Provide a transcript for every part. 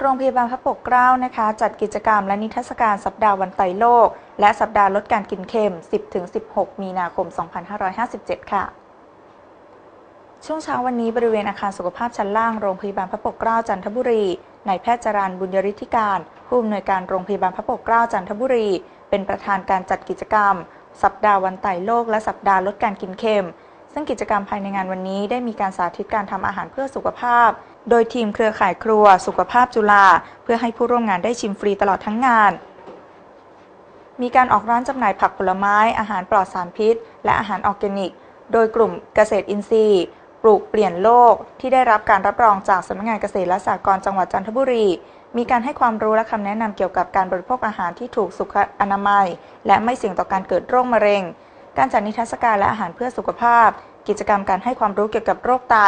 โรงพยาบาลพระปกเกล้านะคะ จัดกิจกรรมและนิทรรศการสัปดาห์วันไตโลก และสัปดาห์ลดการกินเค็ม 10-16 มีนาคม 2557 ค่ะ ช่วงเช้าวันนี้บริเวณอาคารสุขภาพชั้นล่างโรงพยาบาลพระปกเกล้าจันทบุรีนายแพทย์จรันบุญยริธิการ ผู้อำนวยการโรงพยาบาลพระปกเกล้าจันทบุรี เป็นประธานการจัดกิจกรรม สัปดาห์วันไตโลก และสัปดาห์ลดการกินเค็ม ซึ่งกิจกรรมภายในงานวันนี้ได้มีการสาธิตการทำอาหารเพื่อสุขภาพ โดยทีมเครือข่ายครัว สุขภาพจุฬาเพื่อให้ผู้ร่วมงานได้ชิมฟรีตลอดทั้งงาน มีการออกร้านจำหน่ายผักผลไม้ อาหารปลอดสารพิษ และอาหารออร์แกนิก โดยกลุ่มเกษตรอินทรีย์ปลูกเปลี่ยนโลกที่ได้รับการรับรองจากสำนักงานเกษตรและสหกรณ์จังหวัดจันทบุรี มีการให้ความรู้และคำแนะนำเกี่ยวกับการบริโภคอาหารที่ถูกสุขอนามัย และไม่เสี่ยงต่อการเกิดโรคมะเร็ง การจัดนิทรรศการและอาหารเพื่อสุขภาพ กิจกรรมการให้ความรู้เกี่ยวกับโรคไต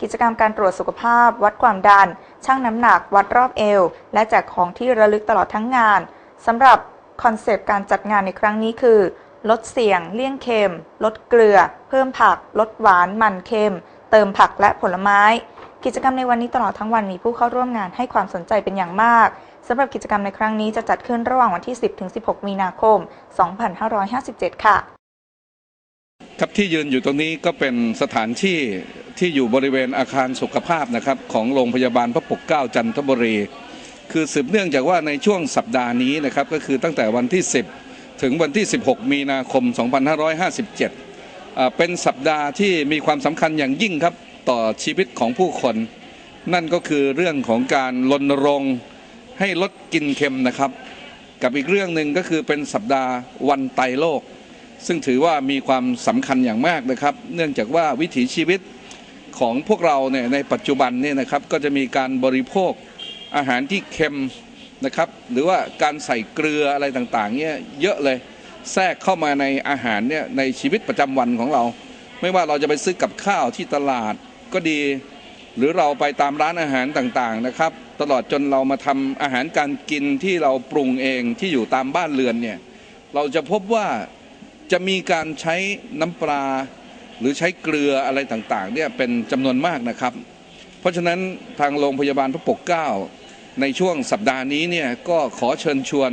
กิจกรรมการตรวจสุขภาพ วัดความดัน ชั่งน้ำหนัก วัดรอบเอว และแจกของที่ระลึกตลอดทั้งงานสำหรับคอนเซปต์การจัดงานในครั้งนี้คือ ลดเสี่ยง เลี่ยงเค็ม ลดเกลือ เพิ่มผัก ลดหวาน มันเค็ม เติมผักและผลไม้ กิจกรรมในวันนี้ตลอดทั้งวันมีผู้เข้าร่วมงานให้ความสนใจเป็นอย่างมากสำหรับกิจกรรมในครั้งนี้จะจัดขึ้นระหว่างวันที่ 10-16 มีนาคม 2557 ค่ะ ครับที่ยืนอยู่ตรงนี้ก็เป็นสถานที่ที่อยู่บริเวณอาคารสุขภาพนะครับของโรงพยาบาลพระปกเกล้าจันทบุรี คือสืบเนื่องจากว่าในช่วงสัปดาห์นี้นะครับก็คือตั้งแต่วันที่ 10 ถึงวันที่ 16 มีนาคม 2557 เป็นสัปดาห์ที่มีความสำคัญอย่างยิ่งครับต่อชีวิตของผู้คน นั่นก็คือเรื่องของการรณรงค์ให้ลดกินเค็มนะครับ กับอีกเรื่องหนึ่งก็คือเป็นสัปดาห์วันไตโลก ซึ่งถือว่ามีความสำคัญอย่างมากนะครับ เนื่องจากว่าวิถีชีวิตของพวกเราเนี่ยในปัจจุบันเนี่ยนะครับก็จะมีการบริโภคอาหารที่เค็มนะครับ หรือว่าการใส่เกลืออะไรต่างๆเนี่ยเยอะเลยแทรกเข้ามาในอาหารเนี่ยในชีวิตประจำวันของเรา ไม่ว่าเราจะไปซื้อกับข้าวที่ตลาดก็ดี หรือเราไปตามร้านอาหารต่างๆนะครับ ตลอดจนเรามาทำอาหารการกินที่เราปรุงเองที่อยู่ตามบ้านเรือนเนี่ยเราจะพบว่า จะมีการใช้น้ำปลาหรือใช้เกลืออะไรต่างๆเนี่ยเป็นจำนวนมากนะครับ เพราะฉะนั้นทางโรงพยาบาลพระปกเกล้าในช่วงสัปดาห์นี้เนี่ยก็ขอเชิญชวน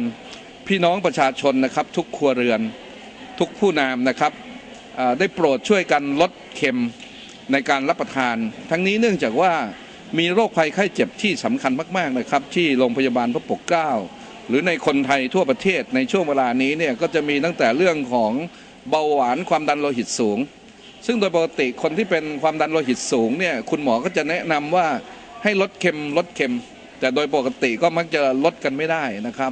พี่น้องประชาชนนะครับ ทุกครัวเรือนทุกผู้นามนะครับได้โปรดช่วยกันลดเค็มในการรับประทาน ทั้งนี้เนื่องจากว่ามีโรคภัยไข้เจ็บที่สำคัญมาก ๆนะครับ ที่โรงพยาบาลพระปกเกล้า หรือในคนไทยทั่วประเทศในช่วงเวลานี้เนี่ยก็จะมีตั้งแต่เรื่องของเบาหวานความดันโลหิตสูง ซึ่งโดยปกติคนที่เป็นความดันโลหิตสูงเนี่ยคุณหมอก็จะแนะนำว่าให้ลดเค็มลดเค็ม แต่โดยปกติก็มักจะลดกันไม่ได้นะครับ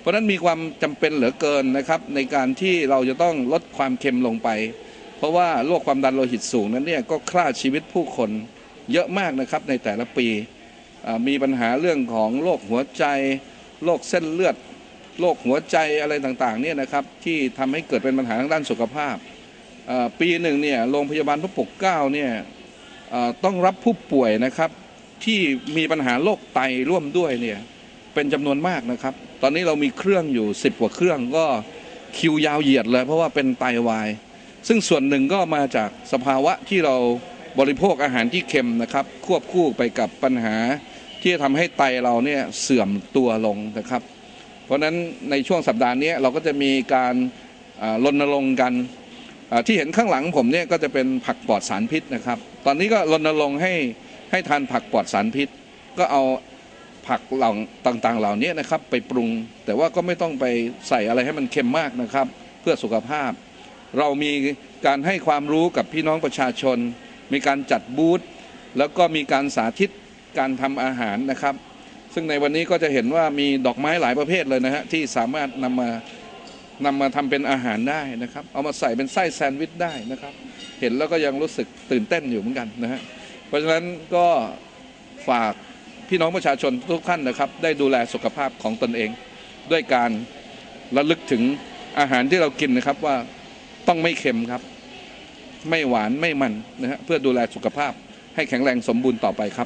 เพราะนั้นมีความจำเป็นเหลือเกินนะครับ ในการที่เราจะต้องลดความเค็มลงไป เพราะว่าโรคความดันโลหิตสูงนั้นเนี่ยก็ฆ่าชีวิตผู้คนเยอะมากนะครับในแต่ละปีมีปัญหาเรื่องของโรคหัวใจ โรคเส้นเลือดโรคหัวใจอะไรต่างๆเนี่ยนะครับที่ทำให้เกิดเป็นปัญหาทางด้านสุขภาพ ปีหนึ่งเนี่ยโรงพยาบาลพระปกเกล้าเนี่ยต้องรับผู้ป่วยนะครับที่มีปัญหาโรคไตร่วมด้วยเนี่ยเป็นจำนวนมากนะครับ ตอนนี้เรามีเครื่องอยู่ 10 กว่าเครื่องก็คิวยาวเหยียดเลย เพราะว่าเป็นไตวาย ซึ่งส่วนหนึ่งก็มาจากสภาวะที่เราบริโภคอาหารที่เค็มนะครับ ควบคู่ไปกับปัญหา ที่จะทำให้ไตเราเนี่ยเสื่อมตัวลงนะครับ เพราะนั้นในช่วงสัปดาห์นี้เราก็จะมีการรณรงค์กันที่เห็นข้างหลังผมเนี่ยก็จะเป็นผักปลอดสารพิษนะครับ ตอนนี้ก็รณรงค์ให้ให้ทานผักปลอดสารพิษ ก็เอาผักเหล่าต่างๆ เหล่านี้นะครับ ไปปรุง แต่ว่าก็ไม่ต้องไปใส่อะไรให้มันเค็มมากนะครับ เพื่อสุขภาพ เรามีการให้ความรู้กับพี่น้องประชาชน มีการจัดบูธแล้วก็มีการสาธิต การทำอาหารนะครับ ซึ่งในวันนี้ก็จะเห็นว่ามีดอกไม้หลายประเภทเลยนะฮะที่สามารถนำมานำมาทำเป็นอาหารได้นะครับ เอามาใส่เป็นไส้แซนด์วิชได้นะครับ เห็นแล้วก็ยังรู้สึกตื่นเต้นอยู่เหมือนกันนะฮะเพราะฉะนั้นก็ฝากพี่น้องประชาชนทุกท่านนะครับ ได้ดูแลสุขภาพของตนเอง ด้วยการระลึกถึงอาหารที่เรากินนะครับว่าต้องไม่เค็มครับ ไม่หวานไม่มันนะฮะเพื่อดูแลสุขภาพให้แข็งแรงสมบูรณ์ต่อไปครับ